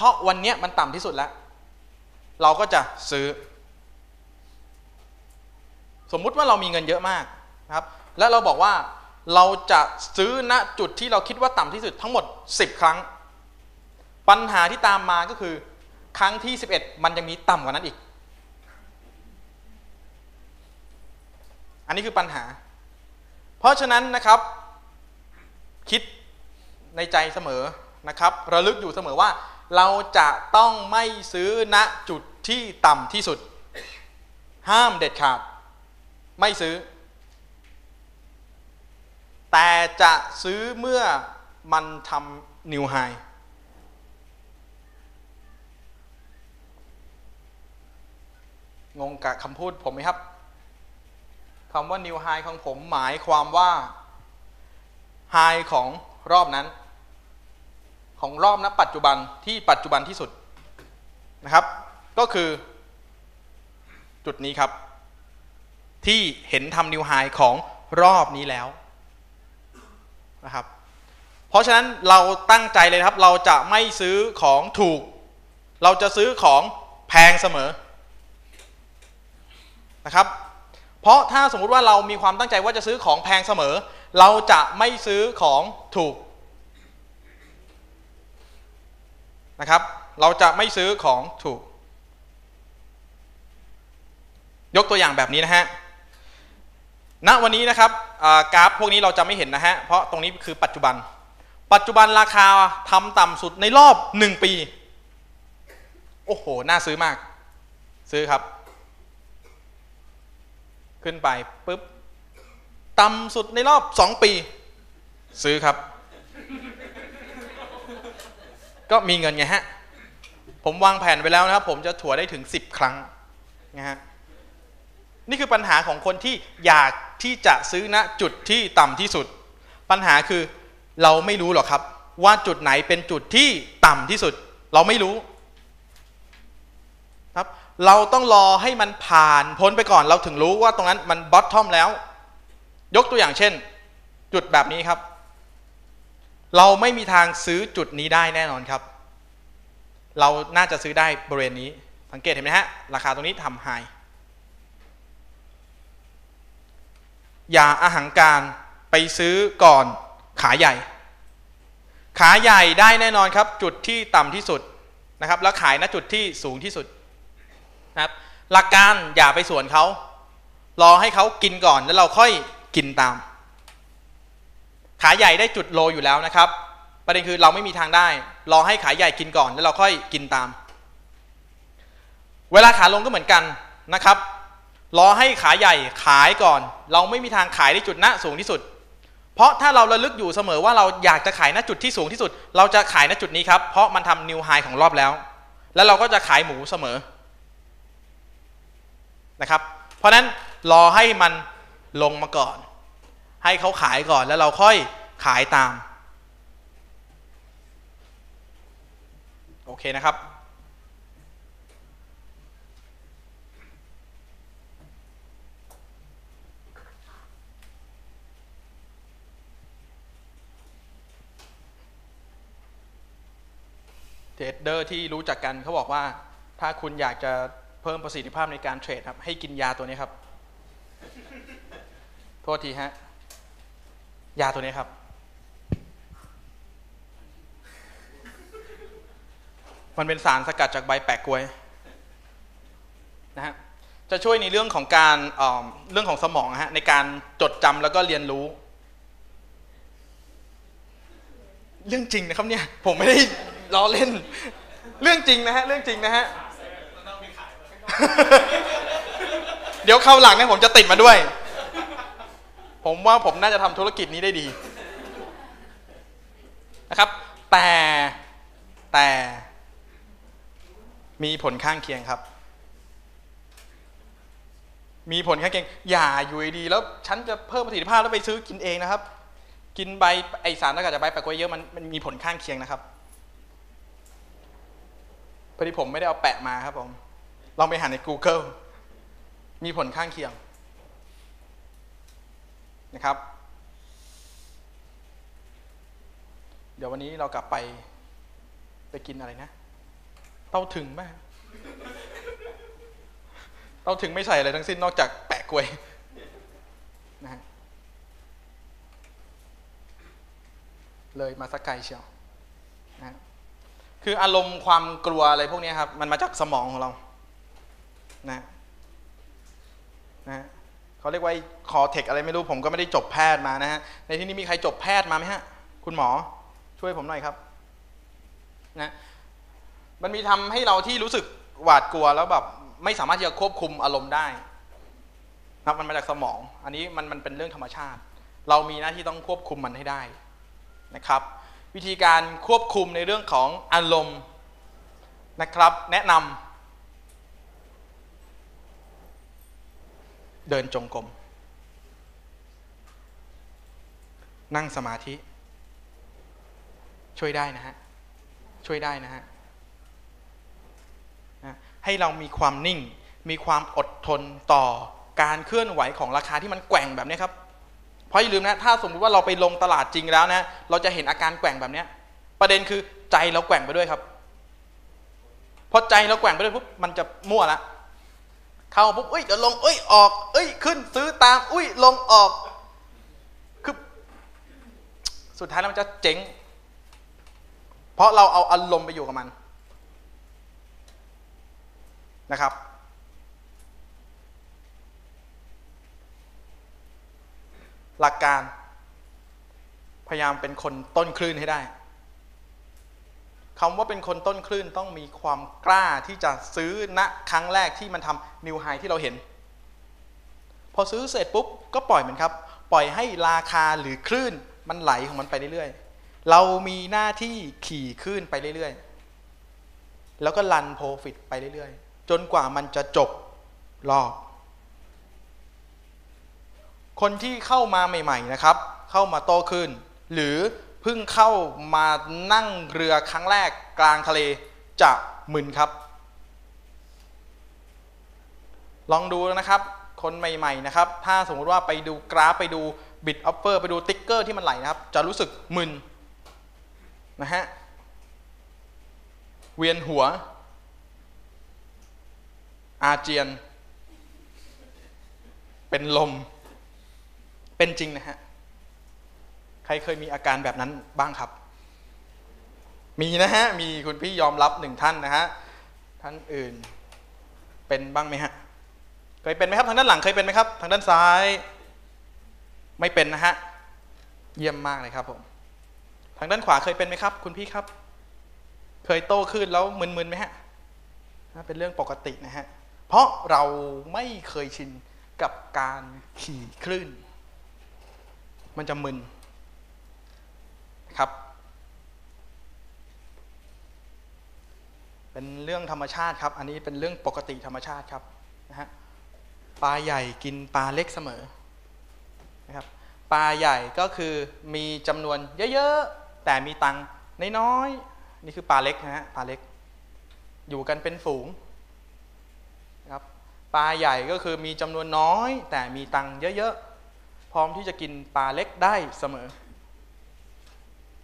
เพราะวันนี้มันต่ำที่สุดแล้ว เราก็จะซื้อ สมมุติว่าเรามีเงินเยอะมากนะครับ และเราบอกว่าเราจะซื้อณจุดที่เราคิดว่าต่ำที่สุดทั้งหมด 10 ครั้ง ปัญหาที่ตามมาก็คือ ครั้งที่ 11 มันยังมีต่ำกว่านั้นอีก อันนี้คือปัญหา เพราะฉะนั้นนะครับ คิดในใจเสมอนะครับ ระลึกอยู่เสมอว่า เราจะต้องไม่ซื้อณจุดที่ต่ำที่สุด ห้ามเด็ดขาด ไม่ซื้อ แต่จะซื้อเมื่อมันทำนิวไฮงงกับคำพูดผมไหมครับคำว่า new high ของผมหมายความว่า high ของรอบนั้น ของรอบณปัจจุบันที่ปัจจุบันที่สุดนะครับ ก็คือ จุดนี้ครับ ที่เห็นทำ new high ของรอบนี้แล้วนะครับ เพราะฉะนั้นเราตั้งใจเลยครับ เราจะไม่ซื้อของถูก เราจะซื้อของแพงเสมอนะครับ เพราะถ้าสมมุติว่าเรามีความตั้งใจว่าจะซื้อของแพงเสมอ เราจะไม่ซื้อของถูก นะครับ เราจะไม่ซื้อของถูก ยกตัวอย่างแบบนี้นะฮะณวันนี้นะครับกราฟพวกนี้เราจะไม่เห็นนะฮะ เพราะตรงนี้คือปัจจุบัน ปัจจุบันราคาทำต่ำสุดในรอบหนึ่งปี โอ้โห น่าซื้อมาก ซื้อครับ ขึ้นไปปุ๊บ ต่ำสุดในรอบสองปี ซื้อครับ ก็มีเงินไงฮะ ผมวางแผนไว้แล้วนะครับ ผมจะถัวได้ถึงสิบครั้งนะฮะนี่คือปัญหาของคนที่อยากที่จะซื้อณจุดที่ต่ำที่สุด ปัญหาคือเราไม่รู้หรอกครับ ว่าจุดไหนเป็นจุดที่ต่ำที่สุด เราไม่รู้ครับเราต้องรอให้มันผ่านพ้นไปก่อนเราถึงรู้ว่าตรงนั้นมันบอททอมแล้ว ยกตัวอย่างเช่น จุดแบบนี้ครับ เราไม่มีทางซื้อจุดนี้ได้แน่นอนครับ เราน่าจะซื้อได้บริเวณนี้ สังเกตเห็นไหมฮะ ราคาตรงนี้ทำไฮอย่าอาหังการไปซื้อก่อนขาใหญ่ ขาใหญ่ได้แน่นอนครับ จุดที่ต่ำที่สุดนะครับ แล้วขายณจุดที่สูงที่สุดนะครับ หลักการอย่าไปสวนเขารอให้เขากินก่อนแล้วเราค่อยกินตาม ขาใหญ่ได้จุดโลอยู่แล้วนะครับ ประเด็นคือเราไม่มีทางได้ รอให้ขาใหญ่กินก่อนแล้วเราค่อยกินตาม เวลาขาลงก็เหมือนกันนะครับ รอให้ขาใหญ่ขายก่อน เราไม่มีทางขายได้จุดหน้าสูงที่สุด เพราะถ้าเราระลึกอยู่เสมอว่าเราอยากจะขายณจุดที่สูงที่สุด เราจะขายณจุดนี้ครับ เพราะมันทำนิวไฮของรอบแล้ว แล้วเราก็จะขายหมูเสมอนะครับ เพราะนั้นรอให้มันลงมาก่อน ให้เขาขายก่อนแล้วเราค่อยขายตาม โอเคนะครับ เทรดเดอร์ที่รู้จักกันเขาบอกว่าถ้าคุณอยากจะเพิ่มประสิทธิภาพในการเทรดครับ ให้กินยาตัวนี้ครับ โทษทีฮะ ยาตัวนี้ครับ มันเป็นสารสกัดจากใบแปะกล้วยนะฮะจะช่วยในเรื่องของการเเรื่องของสมองฮะในการจดจำแล้วก็เรียนรู้ เรื่องจริงนะครับเนี่ยผมไม่ได้ล้อเล่น เรื่องจริงนะฮะเรื่องจริงนะฮะเดี๋ยวเข้าหลังเนี่ยผมจะติดมาด้วย ผมว่าผมน่าจะทำธุรกิจนี้ได้ดีนะครับ แต่แต่มีผลข้างเคียงครับ มีผลข้างเคียง อย่าอยู่ดี แล้วฉันจะเพิ่มประสิทธิภาพแล้วไปซื้อกินเองนะครับ กินใบไอสารตะกาจากใบแปะกล้วยเยอะมันมันมีผลข้างเคียงนะครับพอดีผมไม่ได้เอาแปะมาครับผมลองไปหาใน Google มีผลข้างเคียง นะครับ เดี๋ยววันนี้เรากลับไปไปกินอะไรนะ เต้าถึงไหมเต้าถึงไม่ใส่อะไรทั้งสิ้นนอกจากแปะกล้วยนะฮะเลยมาสักไกลเชียวนะฮะคืออารมณ์ความกลัวอะไรพวกนี้ครับ มันมาจากสมองของเรา นะ นะฮะ เขาเรียกว่าคอเทคอะไรไม่รู้ผมก็ไม่ได้จบแพทย์มานะฮะในที่นี้มีใครจบแพทย์มาไหมฮะ คุณหมอช่วยผมหน่อยครับนะมันมีทำให้เราที่รู้สึกหวาดกลัวแล้วแบบไม่สามารถที่จะควบคุมอารมณ์ได้นะมันมาจากสมอง อันนี้มันมันเป็นเรื่องธรรมชาติ เรามีหน้าที่ต้องควบคุมมันให้ได้นะครับ วิธีการควบคุมในเรื่องของอารมณ์นะครับ แนะนำ เดินจงกรม นั่งสมาธิ ช่วยได้นะฮะ ช่วยได้นะฮะ ให้เรามีความนิ่ง มีความอดทนต่อการเคลื่อนไหวของราคาที่มันแกว่งแบบนี้ครับ เพราะอย่าลืมนะ ถ้าสมมติว่าเราไปลงตลาดจริงแล้วนะ เราจะเห็นอาการแกว่งแบบนี้ ประเด็นคือใจเราแกว่งไปด้วยครับ พอใจเราแกว่งไปด้วยปุ๊บ มันจะมั่วละ เข้าปุ๊บเอ้ยจะลงเอ้ยออก เอ้ยขึ้นซื้อตามอุ้ยลงออกคือสุดท้ายแล้วมันจะเจ๊งเพราะเราเอาอารมณ์ไปอยู่กับมันนะครับหลักการ พยายามเป็นคนต้นคลื่นให้ได้ คำว่าเป็นคนต้นคลื่นต้องมีความกล้าที่จะซื้อณครั้งแรกที่มันทำนิวไฮที่เราเห็น พอซื้อเสร็จปุ๊บก็ปล่อยมันครับ ปล่อยให้ราคาหรือคลื่นมันไหลของมันไปเรื่อยๆ เรามีหน้าที่ขี่คลื่นไปเรื่อยๆ แล้วก็รันโปรฟิตไปเรื่อยๆ จนกว่ามันจะจบรอบ คนที่เข้ามาใหม่ ๆนะครับ เข้ามาโตขึ้น หรือ เพิ่งเข้ามานั่งเรือครั้งแรกกลางทะเลจะมึนครับ ลองดูนะครับ คนใหม่ๆนะครับ ถ้าสมมติว่าไปดูกราฟไปดูบิตออฟเฟอร์ไปดูติ๊กเกอร์ที่มันไหลนะครับ จะรู้สึกมึนนะฮะ เวียนหัว อาเจียน เป็นลม เป็นจริงนะฮะ รเคยมีอาการแบบนั้นบ้างครับ มีนะฮะ มีคุณพี่ยอมรับหนึ่งท่านนะฮะ ท่านอื่นเป็นบ้างไหมฮะ เคยเป็นไหมครับ ทางด้านหลังเคยเป็นไหมครับ ทางด้านซ้าย ไม่เป็นนะฮะ เยี่ยมมากเลยครับผม ทางด้านขวาเคยเป็นไหมครับ คุณพี่ครับ เคยโตขึ้นแล้วมึนๆไหมฮะ เป็นเรื่องปกตินะฮะ เพราะเราไม่เคยชินกับการขี่คลื่น มันจะมึน ครับ เป็นเรื่องธรรมชาติครับ อันนี้เป็นเรื่องปกติธรรมชาติครับนะฮะปลาใหญ่กินปลาเล็กเสมอนะครับปลาใหญ่ก็คือมีจำนวนเยอะๆ แต่มีตังค์น้อยๆ นี่คือปลาเล็กนะฮะปลาเล็ก อยู่กันเป็นฝูงนะครับปลาใหญ่ก็คือมีจำนวนน้อย แต่มีตังค์เยอะๆ พร้อมที่จะกินปลาเล็กได้เสมอ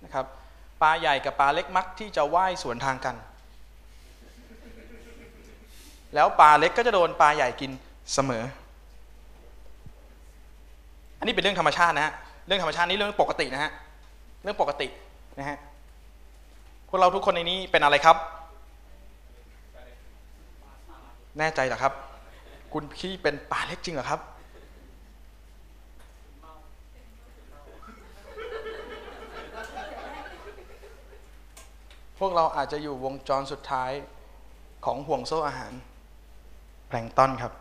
นะครับปลาใหญ่กับปลาเล็กมักที่จะว่ายสวนทางกัน แล้วปลาเล็กก็จะโดนปลาใหญ่กินเสมอ อันนี้เป็นเรื่องธรรมชาตินะฮะเรื่องธรรมชาตินี่เรื่องปกตินะฮะเรื่องปกตินะฮะพวกเราทุกคนในนี้เป็นอะไรครับ แน่ใจเหรอครับ คุณพี่เป็นปลาเล็กจริงเหรอครับ พวกเราอาจจะอยู่วงจรสุดท้ายของห่วงโซ่อาหารแพลงก์ต้อนครับ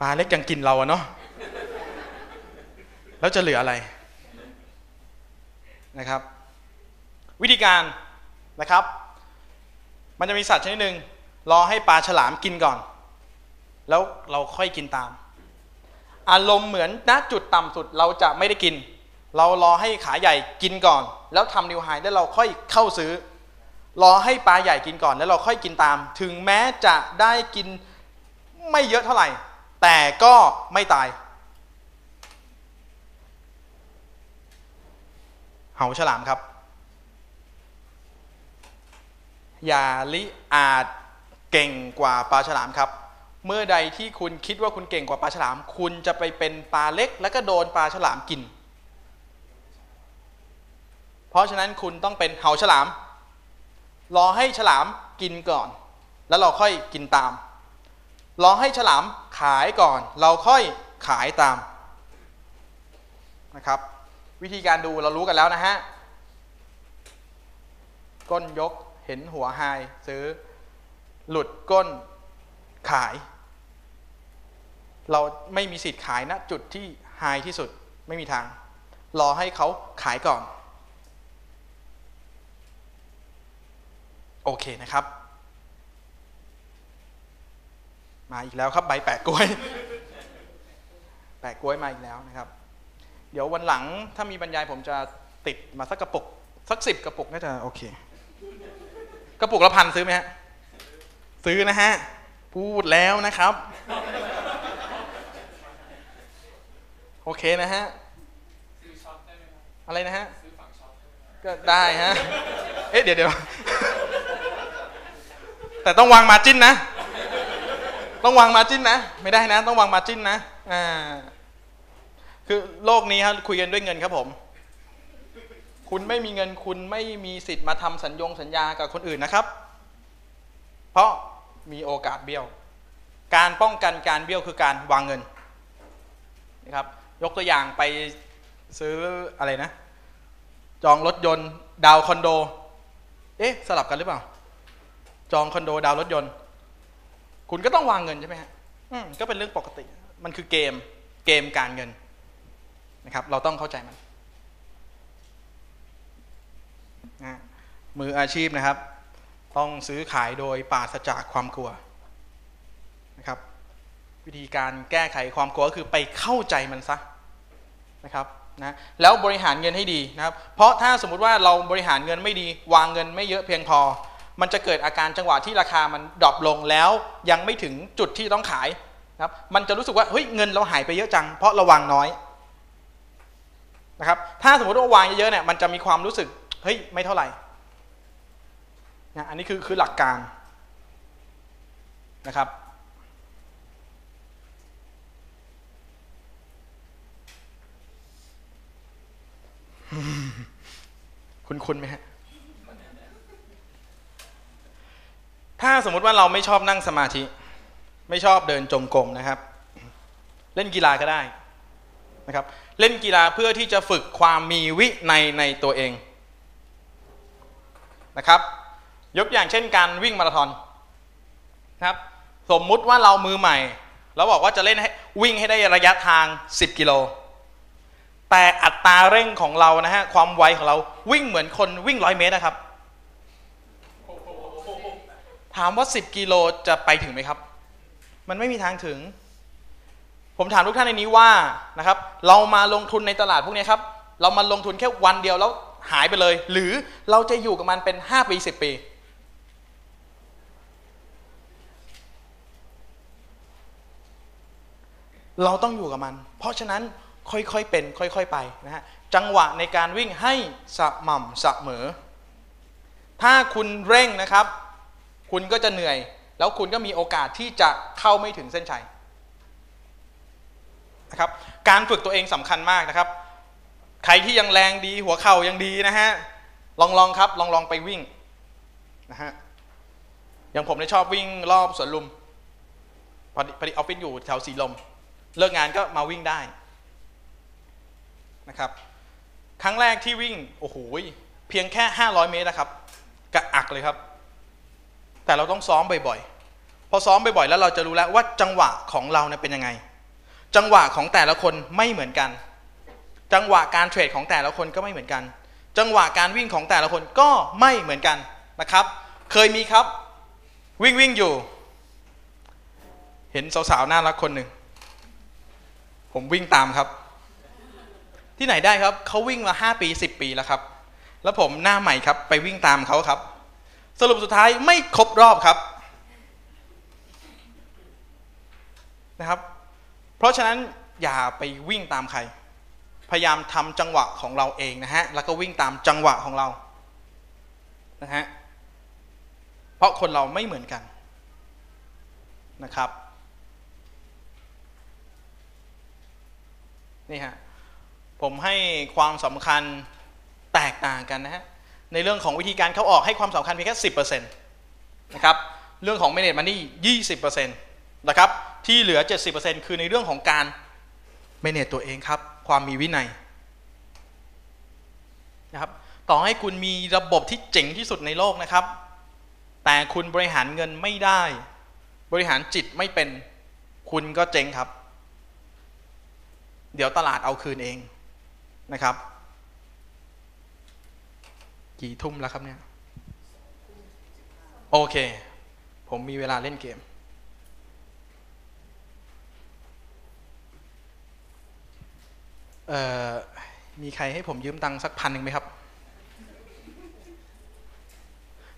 ปลาเล็กยังกินเราอะเนาะแล้วจะเหลืออะไรนะครับ วิธีการนะครับ มันจะมีสัตว์ชนิดหนึ่งรอให้ปลาฉลามกินก่อน แล้วเราค่อยกินตาม อารมณ์เหมือนณจุดต่ำสุดเราจะไม่ได้กิน เรารอให้ขาใหญ่กินก่อน แล้วทำนิวไฮแล้วเราค่อยเข้าซื้อ รอให้ปลาใหญ่กินก่อนแล้วเราค่อยกินตาม ถึงแม้จะได้กินไม่เยอะเท่าไหร่ แต่ก็ไม่ตาย เหาฉลามครับ อย่าลิอาจเก่งกว่าปลาฉลามครับ เมื่อใดที่คุณคิดว่าคุณเก่งกว่าปลาฉลาม คุณจะไปเป็นปลาเล็ก แล้วก็โดนปลาฉลามกิน เพราะฉะนั้นคุณต้องเป็นเห่าฉลาม รอให้ฉลามกินก่อน แล้วเราค่อยกินตาม รอให้ฉลามขายก่อน เราค่อยขายตามนะครับ วิธีการดูเรารู้กันแล้วนะฮะ ก้นยกเห็นหัวไฮซื้อ หลุดก้นขาย เราไม่มีสิทธิ์ขายณจุดที่ไฮที่สุดไม่มีทาง รอให้เขาขายก่อน โอเคนะครับ มาอีกแล้วครับใบแปะกล้วย แปะกล้วยมาอีกแล้วนะครับ เดี๋ยววันหลังถ้ามีบรรยายผมจะติดมาสักกระปุก สักสิบกระปุกน่าจะโอเค กระปุกละพันซื้อไหมฮะ ซื้อนะฮะ พูดแล้วนะครับ โอเคนะฮะอะไรนะฮะก็ได้ฮะ เอ๊ะเดี๋ยวเดี๋ยว แต่ต้องวางมาจิ้นนะ ต้องวางมาจิ้นนะ ไม่ได้นะ ต้องวางมาจิ้นนะอ่าคือโลกนี้ครับคุยกันด้วยเงินครับผม คุณไม่มีเงินคุณไม่มีสิทธิ์มาทำสัญญงสัญญากับคนอื่นนะครับ เพราะมีโอกาสเบี้ยว การป้องกันการเบี้ยวคือการวางเงินนะครับ ยกตัวอย่างไปซื้ออะไรนะ จองรถยนต์ ดาวคอนโด เอ๊ะ สลับกันหรือเปล่า จองคอนโดดาวรถยนต์ คุณก็ต้องวางเงินใช่ไหมฮะอืมก็เป็นเรื่องปกติ มันคือเกมเกมการเงินนะครับ เราต้องเข้าใจมันนะมืออาชีพนะครับ ต้องซื้อขายโดยปราศจากความกลัวนะครับ วิธีการแก้ไขความกลัวก็คือไปเข้าใจมันซะนะครับนะแล้วบริหารเงินให้ดีนะครับ เพราะถ้าสมมุติว่าเราบริหารเงินไม่ดี วางเงินไม่เยอะเพียงพอ มันจะเกิดอาการจังหวะที่ราคามันดรอปลงแล้วยังไม่ถึงจุดที่ต้องขายนะครับมันจะรู้สึกว่าเฮ้ยเงินเราหายไปเยอะจัง เพราะราวางน้อยนะครับถ้าสมมติว่าวางเยอะๆเนี่ยมันจะมีความรู้สึกเฮ้ยไม่เท่าไหร่นะอันนี้คือคือหลักการนะครับคุณคุณไหมฮะ ถ้าสมมุติว่าเราไม่ชอบนั่งสมาธิ ไม่ชอบเดินจงกรมนะครับ เล่นกีฬาก็ได้นะครับ เล่นกีฬาเพื่อที่จะฝึกความมีวิในในตัวเองนะครับ ยกอย่างเช่นการวิ่งมาราธอนนะครับ สมมุติว่าเรามือใหม่เราบอกว่าจะเล่นให้วิ่งให้ได้ระยะทาง 10 กิโล แต่อัตราเร่งของเรานะฮะความไวของเราวิ่งเหมือนคนวิ่งร้อยเมตรนะครับ ถามว่า 10 กิโลจะไปถึงไหมครับ มันไม่มีทางถึง ผมถามทุกท่านในนี้ว่านะครับ เรามาลงทุนในตลาดพวกนี้ครับ เรามาลงทุนแค่วันเดียวแล้วหายไปเลย หรือเราจะอยู่กับมันเป็น 5 ปี 10 ปี เราต้องอยู่กับมัน เพราะฉะนั้นค่อยๆเป็น ค่อยๆไปนะฮะจังหวะในการวิ่งให้สม่ำเสมอ ถ้าคุณเร่งนะครับ คุณก็จะเหนื่อย แล้วคุณก็มีโอกาสที่จะเข้าไม่ถึงเส้นชัยนะครับการฝึกตัวเองสำคัญมากนะครับ ใครที่ยังแรงดีหัวเข่ายังดีนะฮะลองลองครับลองลองไปวิ่งนะฮะอย่างผมเนี่ยชอบวิ่งรอบสวนลุมพอดีพอดีออฟฟิศอยู่แถวสีลม เลิกงานก็มาวิ่งได้นะครับ ครั้งแรกที่วิ่ง โอ้โหเพียงแค่ 500 เมตรนะครับ กระอักเลยครับ แต่เราต้องซ้อมบ่อยๆ พอซ้อมบ่อยๆ แล้วเราจะรู้แล้วว่าจังหวะของเราเนี่ยเป็นยังไง จังหวะของแต่ละคนไม่เหมือนกัน จังหวะการเทรดของแต่ละคนก็ไม่เหมือนกัน จังหวะการวิ่งของแต่ละคนก็ไม่เหมือนกันนะครับ เคยมีครับ วิ่งวิ่งอยู่ เห็นสาวๆน่ารักคนหนึ่ง ผมวิ่งตามครับ ที่ไหนได้ครับเขาวิ่งมาห้าปีสิบปีแล้วครับ แล้วผมหน้าใหม่ครับ ไปวิ่งตามเขาครับ สรุปสุดท้ายไม่ครบรอบครับนะครับ เพราะฉะนั้นอย่าไปวิ่งตามใคร พยายามทำจังหวะของเราเองนะฮะ แล้วก็วิ่งตามจังหวะของเรา นะฮะ เพราะคนเราไม่เหมือนกันนะครับ นี่ฮะ ผมให้ความสำคัญแตกต่างกันนะฮะ ในเรื่องของวิธีการเข้าออกให้ความสำคัญเพียงแค่สิบเปอร์เซ็นต์นะครับเรื่องของ manage money ยี่สิบเปอร์เซ็นต์นะครับที่เหลือเจ็ดสิบเปอร์เซ็นต์คือในเรื่องของการ manage ตัวเองครับความมีวินัยนะครับต่อให้คุณมีระบบที่เจ๋งที่สุดในโลกนะครับ แต่คุณบริหารเงินไม่ได้ บริหารจิตไม่เป็นคุณก็เจ๊งครับ เดี๋ยวตลาดเอาคืนเองนะครับ กี่ทุ่มแล้วครับเนี่ย โอเค ผมมีเวลาเล่นเกม เอ่อ มีใครให้ผมยืมตังค์สักพันหนึ่งไหมครับ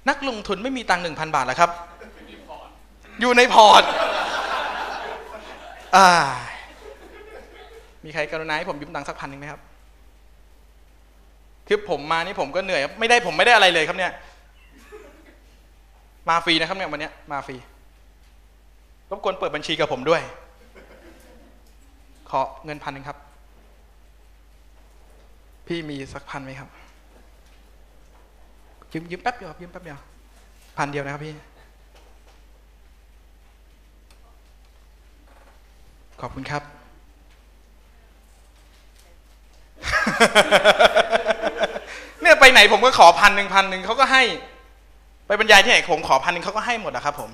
นักลงทุนไม่มีตังค์หนึ่งพันบาทแล้วครับ อยู่ในพอร์ตอ่ามีใครกรุณาให้ผมยืมตังค์สักพันหนึ่งไหมครับ คือผมมานี่ผมก็เหนื่อย ไม่ได้ผมไม่ได้อะไรเลยครับเนี่ย มาฟรีนะครับเนี่ยวันนี้มาฟรีรบกวนเปิดบัญชีกับผมด้วย ขอเงินพันหนึ่งครับ พี่มีสักพันไหมครับยืมยืมแป๊บเดียวครับยืมแป๊บเดียวพันเดียวนะครับพี่ ขอบคุณครับ ไปไหนผมก็ขอพันหนึ่งพันหนึ่งเขาก็ให้ ไปบรรยายที่ไหนผมขอพันหนึ่งเขาก็ให้หมดอะครับผม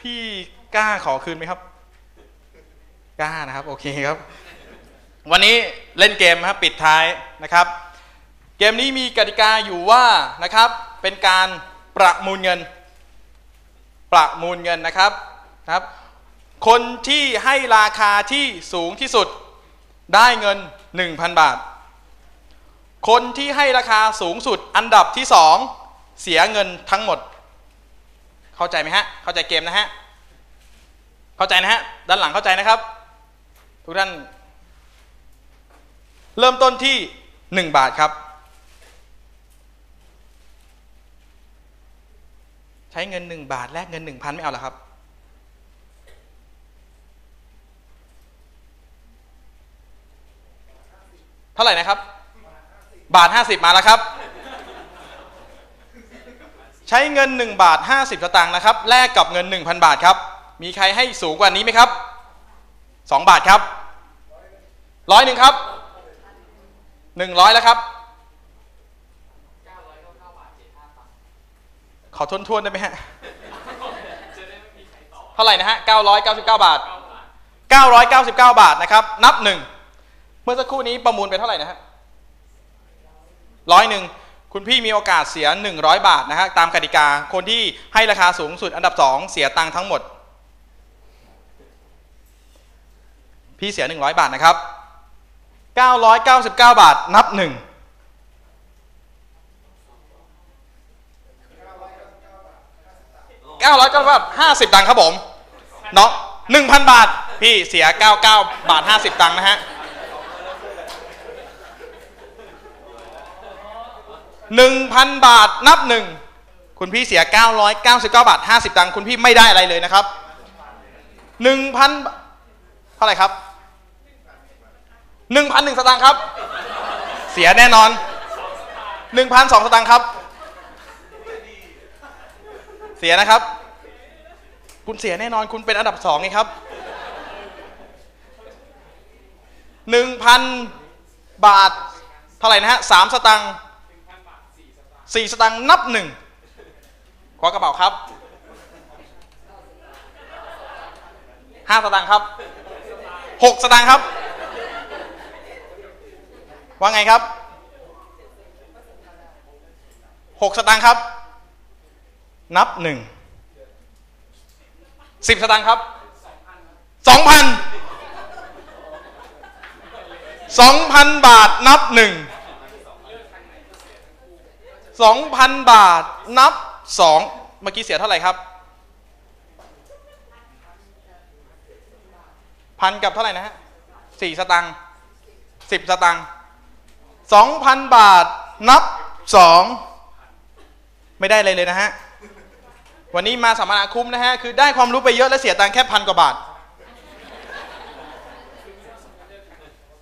พี่กล้าขอคืนไหมครับ กล้านะครับ โอเคครับ วันนี้เล่นเกมครับปิดท้ายนะครับ เกมนี้มีกติกาอยู่ว่านะครับ เป็นการประมูลเงิน ประมูลเงินนะครับนะครับ คนที่ให้ราคาที่สูงที่สุดได้เงิน 1,000 บาท คนที่ให้ราคาสูงสุดอันดับที่สองเสียเงินทั้งหมด เข้าใจไหมฮะ เข้าใจเกมนะฮะ เข้าใจนะฮะ ด้านหลังเข้าใจนะครับ ทุกท่าน เริ่มต้นที่ 1 บาทครับ ใช้เงิน 1 บาทแลกเงิน 1,000 ไม่เอาหรอครับ เท่าไหร่นะครับ บาท 50 มาแล้วครับ ใช้เงิน 1 บาท 50สตางค์นะครับแลกกับเงิน 1,000 บาทครับ มีใครให้สูงกว่านี้ไหมครับ 2 บาทครับร้อยหนึ่งครับ100แล้วครับขอทวนทวนได้ไหมฮะเท่าไหร่นะฮะ999 บาท 999 บาทนะครับ นับหนึ่ง เมื่อสักครู่นี้ประมูลไปเท่าไหร่นะฮะร้อยหนึ่งคุณพี่มีโอกาสเสีย 100 บาทนะฮะตามกติกาคนที่ให้ราคาสูงสุดอันดับ 2 เสียตังค์ทั้งหมด พี่เสีย 100 บาทนะครับ 999 บาทนับหนึ่ง999บาท50 ตังค์ครับผมเนาะ1,000 บาท พี่เสีย 99 บาท 50 ตังค์นะฮะ 1,000 บาทนับหนึ่งคุณพี่เสีย 999 บาท 50 ตังค์คุณพี่ไม่ได้อะไรเลยนะครับ 1,000 เท่าไหร่ครับ 1,001 สตางค์ครับ เสียแน่นอน 1,002 สตางค์ครับ เสียนะครับ คุณเสียแน่นอนคุณเป็นอันดับสองไงครับหนึ่งพันบาท เท่าไหร่นะฮะสามสตังค์ สี่สตังค์นับหนึ่งขอกระเป๋าครับห้าสตังค์ครับหกสตังค์ครับ ว่าไงครับหกสตังค์ครับ นับหนึ่งสิบสตางค์ครับสองพันสองพันบาทนับหนึ่ง สองพันบาทนับสองเมื่อกี้เสียเท่าไหร่ครับพันกับเท่าไหร่นะฮะสี่สตังค์สิบสตังค์สองพันบาทนับสองไม่ได้อะไรเลยนะฮะ วันนี้มาสัมมนาคุ้มนะฮะ คือได้ความรู้ไปเยอะและเสียตังค์แค่พันกว่าบาท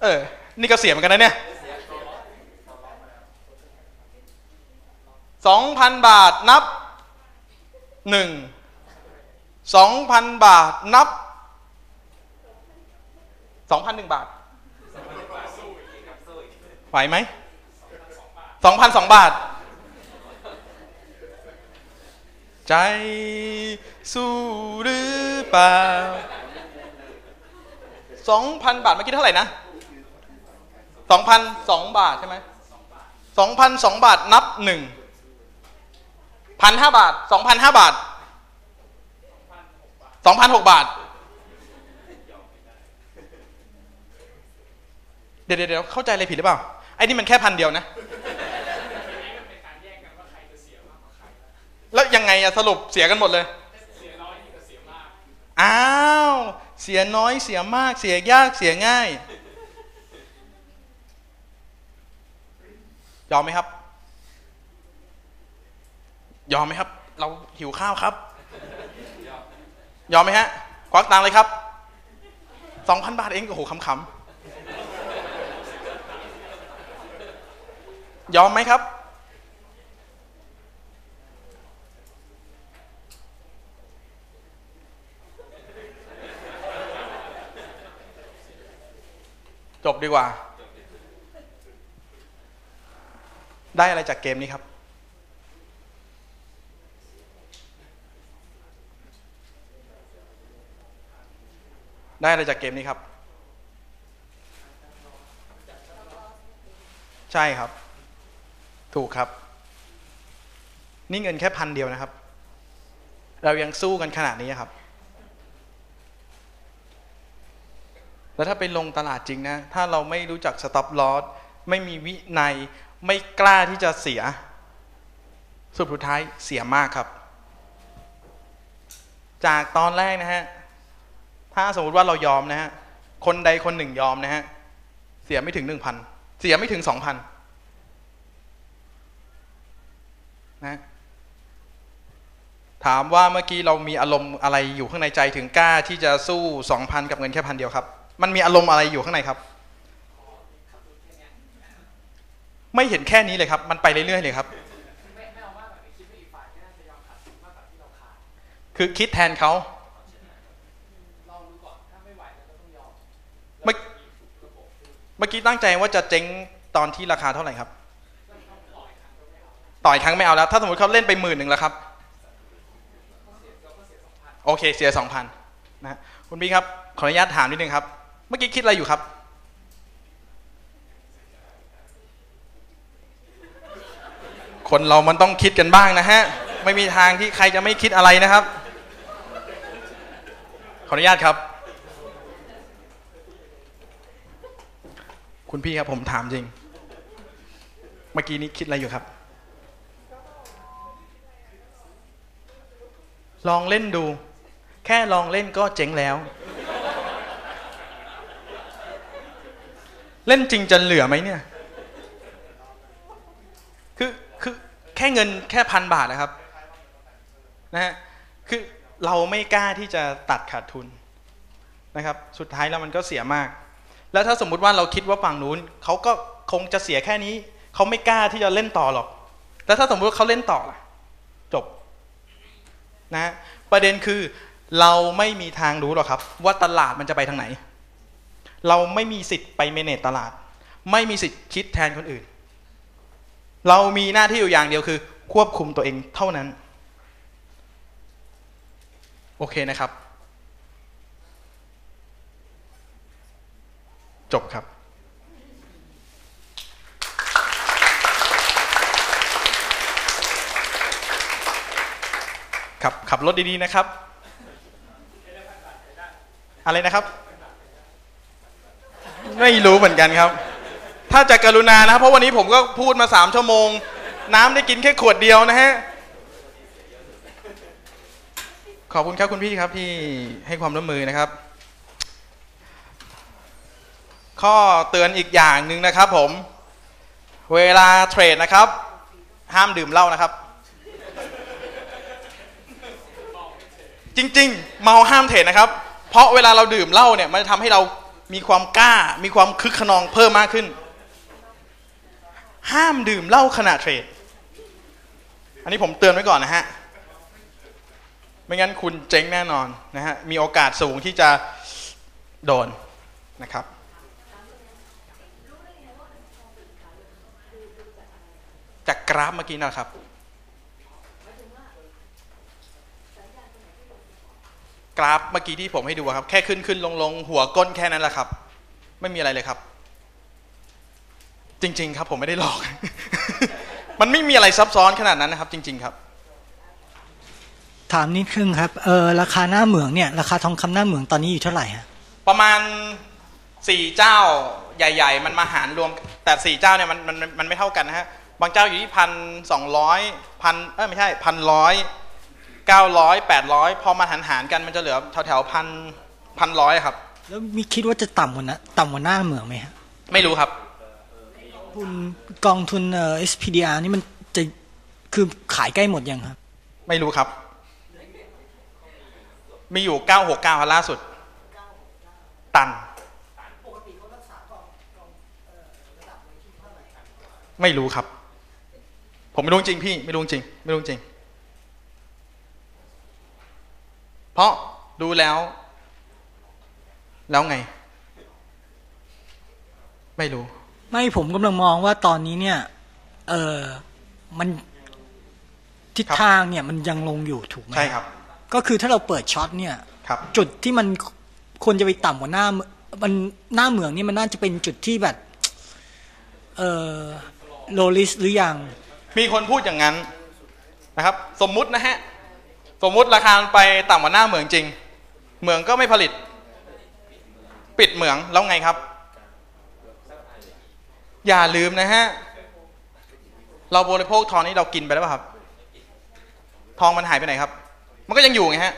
เออ นี่ก็เสียเหมือนกันนะเนี่ย สองพันบาทนับหนึ่งสองพันบาทนับสองพันหนึ่งบาทไหวไหมสองพันสองบาท ใจสู้หรือเปล่าสองพันบาทเมื่อกี้เท่าไหร่นะสองพันสองบาทใช่ไหมสองพันสองบาทนับหนึ่ง พันห้าบาทสองพันห้าบาทสองพันหกบาท เดี๋ยวเดี๋ยวเข้าใจอะไรผิดหรือเปล่า ไอ้นี่มันแค่พันเดียวนะ แล้วยังไงอะสรุปเสียกันหมดเลยอ้าว เสียน้อยเสียมากเสียยากเสียง่าย ยอมไหมครับ ยอมไหมครับ เราหิวข้าวครับ ยอมไหมฮะควักตังเลยครับสองพันบาทเองโอ้โหขำๆยอมไหมครับ จบดีกว่า ได้อะไรจากเกมนี้ครับ ได้อะไรจากเกมนี้ครับ ใช่ครับ ถูกครับ นี่เงินแค่พันเดียวนะครับ เรายังสู้กันขนาดนี้ครับ แล้วถ้าไปลงตลาดจริงนะ ถ้าเราไม่รู้จักสต็อปลอสไม่มีวินัย ไม่กล้าที่จะเสีย สุดท้ายเสียมากครับ จากตอนแรกนะฮะ ถ้าสมมติว่าเรายอมนะฮะคนใดคนหนึ่งยอมนะฮะเสียไม่ถึงหนึ่งพันเสียไม่ถึงสองพันนะถามว่าเมื่อกี้เรามีอารมณ์อะไรอยู่ข้างในใจถึงกล้าที่จะสู้สองพันกับเงินแค่พันเดียวครับ มันมีอารมณ์อะไรอยู่ข้างในครับ ไม่เห็นแค่นี้เลยครับ มันไปเรื่อยๆเลยครับ คือคิดแทนเขา เมื่อกี้ตั้งใจว่าจะเจ๊งตอนที่ราคาเท่าไหร่ครับ ต่อยครั้งไม่เอาแล้ว ถ้าสมมติเขาเล่นไปหมื่นหนึ่งแล้วครับ โอเคเสียสองพันนะฮะคุณพี่ครับขออนุญาตถามนิดนึงครับ เมื่อกี้คิดอะไรอยู่ครับ คนเรามันต้องคิดกันบ้างนะฮะ ไม่มีทางที่ใครจะไม่คิดอะไรนะครับ ขออนุญาตครับ คุณพี่ครับผมถามจริง เมื่อกี้นี้คิดอะไรอยู่ครับ ลองเล่นดู แค่ลองเล่นก็เจ๊งแล้ว เล่นจริงจะเหลือไหมเนี่ย คือคือแค่เงินแค่พันบาทนะครับนะฮะคือเราไม่กล้าที่จะตัดขาดทุนนะครับ สุดท้ายแล้วมันก็เสียมาก แล้วถ้าสมมุติว่าเราคิดว่าฝั่งนู้นเขาก็คงจะเสียแค่นี้ เขาไม่กล้าที่จะเล่นต่อหรอก แล้วถ้าสมมติว่าเขาเล่นต่อล่ะ จบนะฮะประเด็นคือเราไม่มีทางรู้หรอกครับ ว่าตลาดมันจะไปทางไหน เราไม่มีสิทธิ์ไปเมเนจตลาด ไม่มีสิทธิ์คิดแทนคนอื่น เรามีหน้าที่อยู่อย่างเดียวคือ ควบคุมตัวเองเท่านั้น โอเคนะครับ จบครับ ขับขับรถดีๆนะครับ อะไรนะครับ ไม่รู้เหมือนกันครับ ถ้าจะกรุณานะครับ เพราะวันนี้ผมก็พูดมาสามชั่วโมง น้ำได้กินแค่ขวดเดียวนะฮะขอบคุณครับคุณพี่ครับที่ให้ความร่วมมือนะครับ ข้อเตือนอีกอย่างหนึ่งนะครับผม เวลาเทรดนะครับ ห้ามดื่มเหล้านะครับ จริงๆ เมาห้ามเทรดนะครับ เพราะเวลาเราดื่มเหล้าเนี่ยมันจะทำให้เรามีความกล้า มีความคึกขนองเพิ่มมากขึ้น ห้ามดื่มเหล้าขณะเทรด อันนี้ผมเตือนไว้ก่อนนะฮะไม่งั้นคุณเจ๊งแน่นอนนะฮะมีโอกาสสูงที่จะโดนนะครับ จากกราฟเมื่อกี้นะครับ กราฟเมื่อกี้ที่ผมให้ดูอะครับ แค่ขึ้นขึ้นลงลงหัวก้นแค่นั้นแหละครับ ไม่มีอะไรเลยครับ จริง ๆ ครับ ผมไม่ได้หลอก มันไม่มีอะไรซับซ้อนขนาดนั้นนะครับ จริง ๆ ครับถามนิดนึงครับเออราคาหน้าเหมืองเนี่ยราคาทองคำหน้าเหมืองตอนนี้อยู่เท่าไหร่ฮะประมาณสี่เจ้าใหญ่ ๆ มันมาหารรวมแต่สี่เจ้าเนี่ยมันมันมันมันไม่เท่ากันนะฮะ บางเจ้าอยู่ที่พันสองร้อยพันเออไม่ใช่พันร้อยเก้าร้อยแปดร้อยพอมาหารหารๆกันมันจะเหลือแถวแถวพันพันร้อยครับ แล้วมีคิดว่าจะต่ำกว่านะต่ำกว่าหน้าเหมืองไหมฮะไม่รู้ครับทุนกองทุนเอ่อ SPDR นี่มันจะคือขายใกล้หมดยังครับ ไม่รู้ครับ มีอยู่เก้าหกเก้าล่าสุด ตันไม่รู้ครับ ผมไม่รู้จริงพี่ไม่รู้จริง ไม่รู้จริง เพราะดูแล้ว แล้วไง ไม่รู้ ไม่ผมกำลังมองว่าตอนนี้เนี่ย เออมันทิศครับทางเนี่ยมันยังลงอยู่ถูกไหมใช่ครับ ก็คือถ้าเราเปิดช็อตเนี่ยครับจุดที่มันควรจะไปต่ำกว่าหน้าเมืองมันหน้าเหมืองนี่มันน่าจะเป็นจุดที่แบบ เออโลลิสหรือยัง มีคนพูดอย่างนั้นนะครับ สมมุตินะฮะ สมมุติราคาไปต่ำกว่าหน้าเหมืองจริง เหมืองก็ไม่ผลิต ปิดเหมืองแล้วไงครับ อย่าลืมนะฮะ เราบริโภคทองนี่เรากินไปแล้วเปล่าครับ ทองมันหายไปไหนครับ มันก็ยังอยู่ไงฮะ